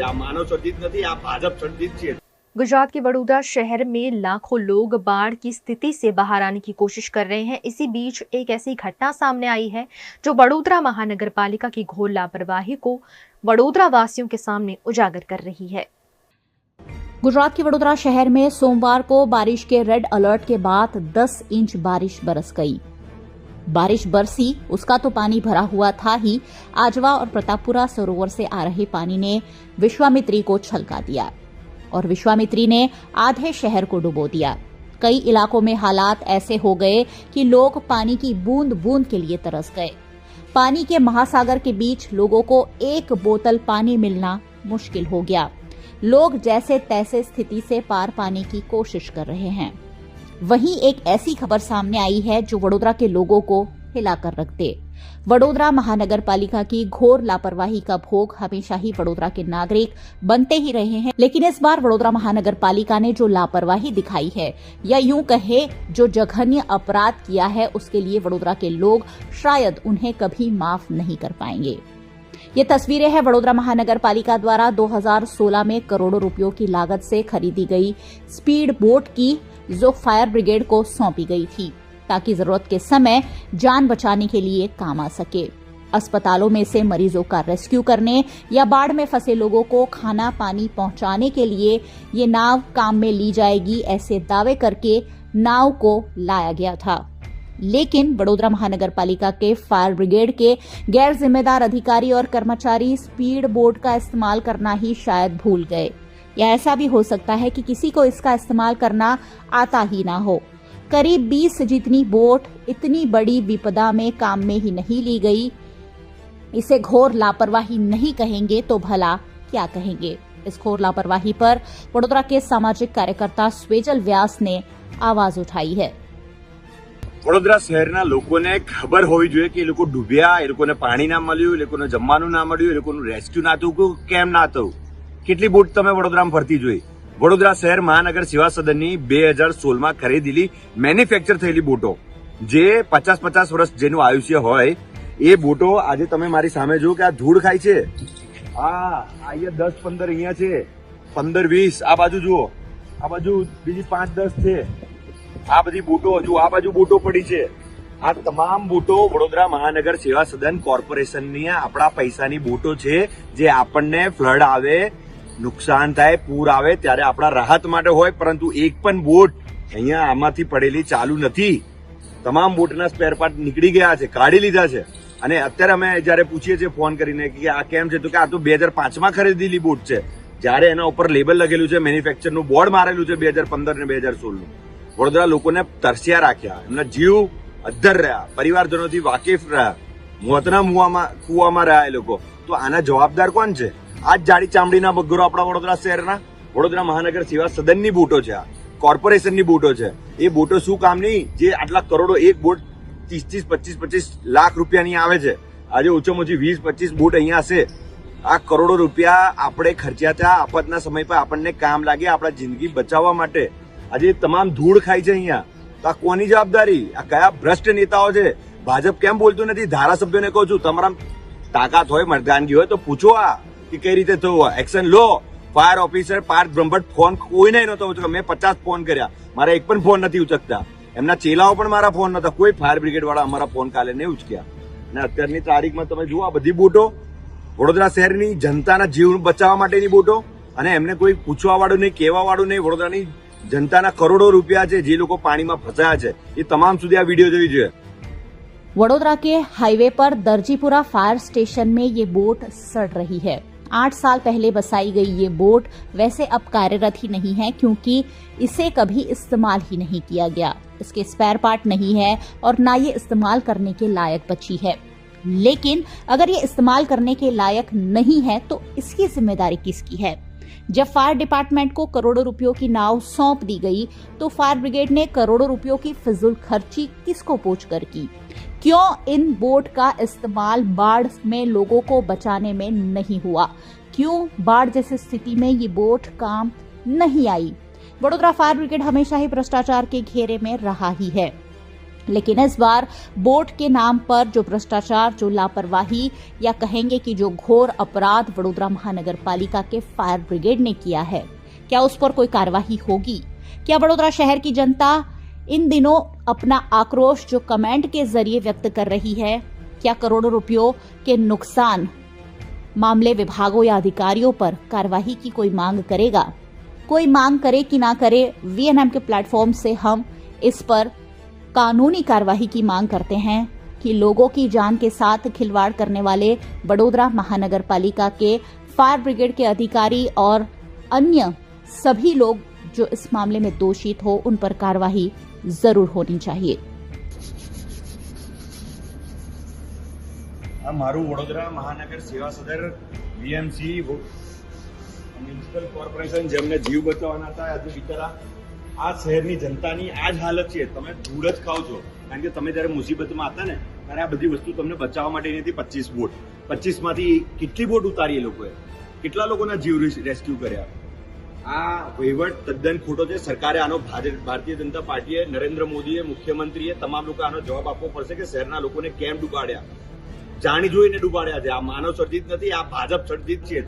આ માનવ સર્જિત નથી આ ભાજપ સર્જિત છે गुजरात के बड़ौदा शहर में लाखों लोग बाढ़ की स्थिति से बाहर आने की कोशिश कर रहे हैं इसी बीच एक ऐसी घटना सामने आई है जो बड़ोदरा महानगर पालिका की घोर लापरवाही को बड़ोदरा वासियों के सामने उजागर कर रही है गुजरात के वडोदरा शहर में सोमवार को बारिश के रेड अलर्ट के बाद 10 इंच बारिश बरस गई बारिश बरसी, उसका तो पानी भरा हुआ था ही। आजवा और प्रतापपुरा सरोवर से आ रहे पानी ने विश्वामित्री को छलका दिया और विश्वामित्री ने आधे शहर को डुबो दिया। कई इलाकों में हालात ऐसे हो गए कि लोग पानी की बूंद बूंद के लिए तरस गए। पानी के महासागर के बीच लोगों को एक बोतल पानी मिलना मुश्किल हो गया। लोग जैसे तैसे स्थिति से पार पाने की कोशिश कर रहे हैं। वहीं एक ऐसी खबर सामने आई है जो वडोदरा के लोगों को हिला कर रख दे वडोदरा महानगर पालिका की घोर लापरवाही का भोग हमेशा ही वडोदरा के नागरिक बनते ही रहे हैं, लेकिन इस बार वडोदरा महानगर पालिका ने जो लापरवाही दिखाई है, या यूँ कहे, जो जघन्य अपराध किया है, उसके लिए वडोदरा के लोग शायद उन्हें कभी माफ़ नहीं कर पाएँगे। ये तस्वीरें हैं वडोदरा महानगर पालिका द्वारा 2016 में करोड़ों रुपयों की लागत से खरीदी गई स्पीड बोट की जो फायर ब्रिगेड को सौंपी गई थी, ताकि ज़रूरत के समय जान बचाने के लिए काम आ सके। अस्पतालों में से मरीजों का रेस्क्यू करने या बाढ़ में फंसे लोगों को खाना पानी पहुँचाने के लिए ये नाव काम में ली जाएगी, ऐसे दावे करके नाव को लाया गया था। लेकिन वडोदरा महानगर पालिका के फायर ब्रिगेड के गैर जिम्मेदार अधिकारी और कर्मचारी स्पीड बोट का इस्तेमाल करना ही शायद भूल गए। या ऐसा भी हो सकता है कि किसी को इसका इस्तेमाल करना आता ही ना हो। करीब 20 जितनी बोट इतनी बड़ी विपदा में काम में ही नहीं ली गई। इसे घोर लापरवाही नहीं कहेंगे तो भला क्या कहेंगे? इस घोर लापरवाही पर वडोदरा के सामाजिक कार्यकर्ता स्वेजल व्यास ने आवाज़ उठाई है। વડોદરા શહેરના લોકોને ખબર હોવી જોઈએ કે એ લોકો ડૂબ્યા, એ લોકોને પાણી ના મળ્યું, એ લોકોને જમવાનું ના મળ્યું, એ લોકોનું રેસ્ક્યુ ના થયું કેમ ના થયું? કેટલી બોટ તમે વડોદરામાં ફરતી જોઈ? વડોદરા શહેર મહાનગર સેવા સદનની બે હજાર સોળમાં ખરીદેલી મેન્યુફેક્ચર થયેલી બોટો. જે પચાસ પચાસ વર્ષ જેનું આયુષ્ય હોય, એ બોટો આજે તમે મારી સામે જુઓ કે આ ધૂળ ખાય છે. આ અહીંયા દસ પંદર અહીંયા છે. પંદર વીસ, આ બાજુ જુઓ. આ બાજુ બીજી પાંચ દસ છે. આ બધી બૂટો હજુ આ બાજુ બૂટો પડી છે. આ તમામ બૂટો વડોદરા મહાનગર સેવા સદન કોર્પોરેશનની આપણા પૈસાની બૂટો છે. જે આપણને ફ્લડ આવે, નુકસાન થાય, પૂર આવે ત્યારે આપણા રાહત માટે હોય, પરંતુ એક પણ બોટ અહીંયા આમાંથી પડેલી ચાલુ નથી. તમામ બોટના સ્પેર પાર્ટ નીકળી ગયા છે, કાઢી લીધા છે. અને અત્યારે અમે જ્યારે પૂછીએ છીએ ફોન કરીને કે આ કેમ છે, તો કે આ તો બે હજાર પાંચમાં ખરીદેલી બોટ છે. જ્યારે એના ઉપર લેબલ લગેલું છે મેન્યુફેક્ચરનું બોર્ડ મારેલું છે, બે હજાર પંદર ને બે હજાર સોળનું. વડોદરા લોકોને તરસ્યા રાખ્યા, એમના જીવ અદ્ધર રહ્યા, પરિવારજનોથી વાકેફ રહ્યા, મોતના મુવામાં, કુવામાં રહ્યા એ લોકો. તો આના જવાબદાર કોણ છે? આ જાડી ચામડીના બગરો આપણા વડોદરા શહેરના. વડોદરા મહાનગર સેવા સદનની બોટો છે આ. કોર્પોરેશનની બોટો છે. એ બોટો શું કામની જે આટલા કરોડો એક બોટ ત્રીસ ત્રીસ પચીસ પચીસ લાખ રૂપિયાની આવે છે. આજે ઓછામાં ઓછી વીસ, પચીસ બોટ અહીંયા હશે. આ કરોડો રૂપિયા આપણે ખર્ચ્યા હતા આફતના સમય પર આપણને કામ લાગે આપણા જિંદગી બચાવવા માટે. આજે તમામ ધૂળ ખાય છે અહીંયા. તો આ કોની જવાબદારી? આ કયા ભ્રષ્ટ નેતાઓ છે? ભાજપ કેમ બોલતું નથી? ધારાસભ્યોને કહું છું તમારા તાકાત હોય, મતદાનગી હોય, તો પૂછો આ કે કઈ રીતે થયું એક્શન લો. Fire officer Parth Brahmbhatt phone કોઈને નહોતો ઉચક્યો. મેં પચાસ ફોન કર્યા. મારા એક પણ ફોન નથી ઉચકતા. એમના ચેલાઓ પણ મારા ફોન નતા કોઈ ફાયર બ્રિગેડ વાળા અમારા ફોન કાલે નહીં ઉચક્યા. અને અત્યારની તારીખમાં તમે જુઓ આ બધી બોટો. વડોદરા શહેરની જનતાના જીવ બચાવવા માટેની બોટો. અને એમને કોઈ પૂછવા વાળું નહીં કહેવા વાળું નહીં. વડોદરાની जनता करोड़ों रुपया છે જે લોકો પાણીમાં ફસાયા છે એ તમામ સુધી આ वीडियो જોવી જોઈએ वडोदरा के हाईवे पर दर्जीपुरा फायर स्टेशन में ये बोट सड़ रही है आठ साल पहले बसाई गई ये बोट वैसे अब कार्यरत ही नहीं है क्योंकि इसे कभी इस्तेमाल ही नहीं किया गया इसके स्पेयर पार्ट नहीं है और ना ये इस्तेमाल करने के लायक बची है लेकिन अगर ये इस्तेमाल करने के लायक नहीं है तो इसकी जिम्मेदारी किसकी है जब फायर डिपार्टमेंट को करोड़ों रुपयों की नाव सौंप दी गई तो फायर ब्रिगेड ने करोड़ों रुपयों की फिजूल खर्ची किसको पूछ कर की? क्यों इन बोट का इस्तेमाल बाढ़ में लोगों को बचाने में नहीं हुआ? क्यों बाढ़ जैसी स्थिति में ये बोट काम नहीं आई? वडोदरा फायर ब्रिगेड हमेशा ही भ्रष्टाचार के घेरे में रहा ही है। लेकिन इस बार बोट के नाम पर जो भ्रष्टाचार, जो लापरवाही या कहेंगे कि जो घोर अपराध वडोदरा महानगर पालिका के फायर ब्रिगेड ने किया है, क्या उस पर कोई कार्यवाही होगी? क्या वडोदरा शहर की जनता इन दिनों अपना आक्रोश, जो कमेंट के ज़रिए व्यक्त कर रही है, क्या करोड़ों रुपयों के नुकसान मामले विभागों या अधिकारियों पर कार्यवाही की कोई मांग करेगा? कोई मांग करे कि ना करे वीएनएम के प्लेटफॉर्म से हम इस पर कानूनी कार्यवाही की मांग करते हैं कि लोगों की जान के साथ खिलवाड़ करने वाले बड़ोदरा महानगर पालिका के फायर ब्रिगेड के अधिकारी और अन्य सभी लोग जो इस मामले में दोषित हो उन पर कार्यवाही जरूर होनी चाहिए આ મારું વડોદરા મહાનગર સેવા સદર વીએમસી મ્યુનિસિપલ કોર્પોરેશન જેમને જીવ બચાવવાના હતા આજે બિચારા આ શહેરની જનતાની આ જ હાલત છે. તમે ધૂળ જ ખાવ છો. કારણ કે તમે જ્યારે મુસીબતમાં હતા ને, ત્યારે આ બધી વસ્તુ તમને બચાવવા માટેની હતી પચીસ બોટ. પચીસમાંથી કેટલી બોટ ઉતારી એ લોકોએ? કેટલા લોકોના જીવ રેસ્ક્યુ કર્યા? આ વહીવટ તદ્દન ખોટો છે. સરકારે આનો ભાર- ભારતીય જનતા પાર્ટીએ, નરેન્દ્ર મોદીએ, મુખ્યમંત્રીએ તમામ લોકો આનો જવાબ આપવો પડશે કે શહેરના લોકોને કેમ ડૂબાડ્યા? જાણી જોઈને ડૂબાડ્યા છે. આ માનવ સર્જિત નથી, આ ભાજપ સર્જિત છે.